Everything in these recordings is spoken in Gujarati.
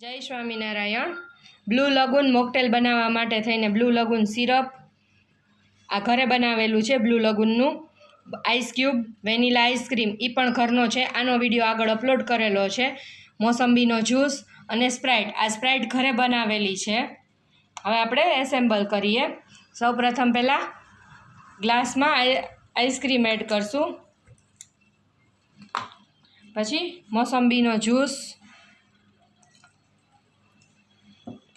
જય સ્વામિનારાયણ. બ્લુ લગુન મોકટેલ બનાવવા માટે થઈને બ્લુ લગુન સિરપ આ ઘરે બનાવેલું છે blue લગુનનું. Ice cube vanilla ice cream એ પણ ઘરનો છે. આનો વીડિયો આગળ અપલોડ કરેલો છે. મોસંબીનો જ્યુસ અને સ્પ્રાઇટ આ સ્પ્રાઇટ ઘરે બનાવેલી છે. હવે આપણે એસેમ્બલ કરીએ. સૌપ્રથમ પહેલાં ગ્લાસમાં આઈસ્ક્રીમ એડ કરશું. પછી મોસંબીનો જ્યુસ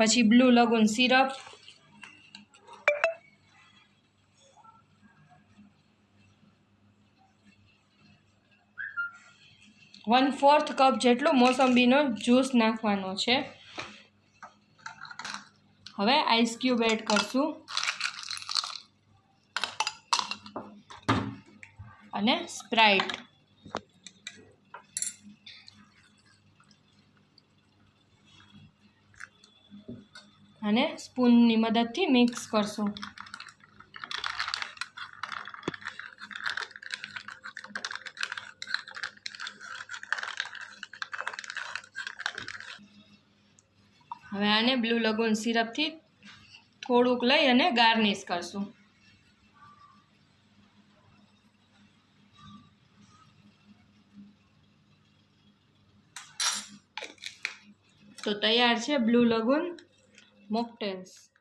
પછી blue lagoon syrup. One fourth cup જેટલો મોસંબીનો જ્યુસ નાખવાનો છે. હવે આઈસ ક્યુબ એડ કરશું. અને સ્પ્રાઇટ. અને સ્પૂનની મદદથી મિક્સ કરશું. હવે આને બ્લુ લગુન સિરપથી થોડુંક લઈ અને ગાર્નિશ કરશું. તો તૈયાર છે બ્લુ લગુન. mocktails.